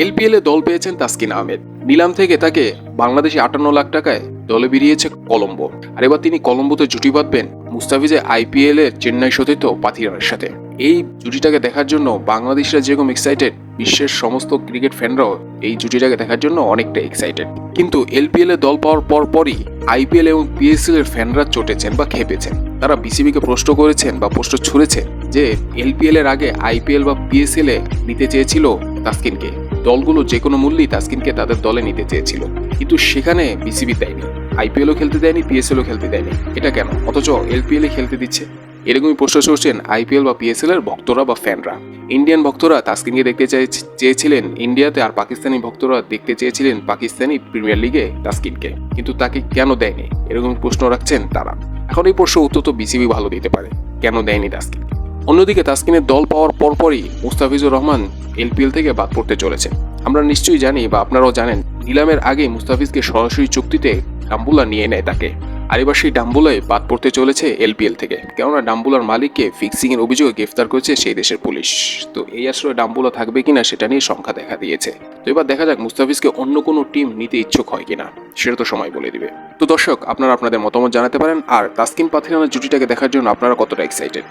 LPL এ দল পেয়েছেন তাসকিন আহমেদ। নিলাম থেকে তাকে বাংলাদেশে আটান্ন লাখ টাকায় দলে বেরিয়েছে কলম্বো। আর এবার তিনি কলম্বোতে জুটি বাঁধবেন মুস্তাফিজে আইপিএল এর চেন্নাই সতীর্থ পাথিরানের সাথে। এই জুটিটাকে দেখার জন্য বাংলাদেশিরা যেরকম এক্সাইটেড বিশ্বের সমস্ত ক্রিকেট ফ্যানরাও এই জুটিটাকে দেখার জন্য অনেকটা এক্সাইটেড কিন্তু এলপিএল এ দল পাওয়ার পর পরই আইপিএল এবং পিএসএল এর ফ্যানরা চটেছেন বা খেপেছেন। তারা বিসিবিকে প্রশ্ন করেছেন বা প্রশ্ন ছুড়েছেন যে এলপিএল এর আগে আইপিএল বা পিএসএল এ নিতে চেয়েছিল তাসকিনকে। দলগুলো যে কোনো মূল্যেই তাসকিনকে তাদের দলে নিতে চেয়েছিল। কিন্তু সেখানে বিসিবি দেয়নি। আইপিএলও খেলতে দেয়নি, পিএসএলও খেলতে দেয়নি। এটা কেন? অথচ এলপিএল খেলতে দিচ্ছে। এরকমই প্রশ্ন করছেন আইপিএল বা পিএসএল এর ভক্তরা বা ফ্যানরা। ইন্ডিয়ান ভক্তরা তাসকিনকে দেখতে চেয়েছিলেন ইন্ডিয়াতে আর পাকিস্তানি ভক্তরা দেখতে চেয়েছিলেন পাকিস্তানি প্রিমিয়ার লিগে তাসকিনকে। কিন্তু তাকে কেন দেয়নি? এরকম প্রশ্ন রাখছেন তারা। এখন এই প্রশ্ন উত্তর তো বিসিবি ভালো দিতে পারে। কেন দেয়নি তাসকিনকে অন্যদিকে তাসকিনের দল পাওয়ার পরপরই মুস্তাফিজুর রহমান এলপিএল থেকে বাদ পড়তে চলেছে। আমরা নিশ্চয়ই জানি বা আপনারাও জানেন, নিলামের আগে মুস্তাফিজকে সরাসরি চুক্তিতে ডাম্বুলা নিয়ে নেয় তাকে। আর এবার সেই ডাম্বুলায় বাদ পড়তে চলেছে এলপিএল থেকে। কেননা ডাম্বুলার মালিককে ফিক্সিং এর অভিযোগে গ্রেফতার করেছে সেই দেশের পুলিশ। তো এই আসলে ডাম্বুলা থাকবে কিনা সেটা নিয়ে সংখ্যা দেখা দিয়েছে। তো এবার দেখা যাক মুস্তাফিজকে অন্য কোনো টিম নিতে ইচ্ছুক হয় কিনা, সেটা তো সময় বলে দিবে। তো দর্শক, আপনারা আপনাদের মতামত জানাতে পারেন, আর তাসকিন পাথিরানের জুটিটাকে দেখার জন্য আপনারা কতটা এক্সাইটেড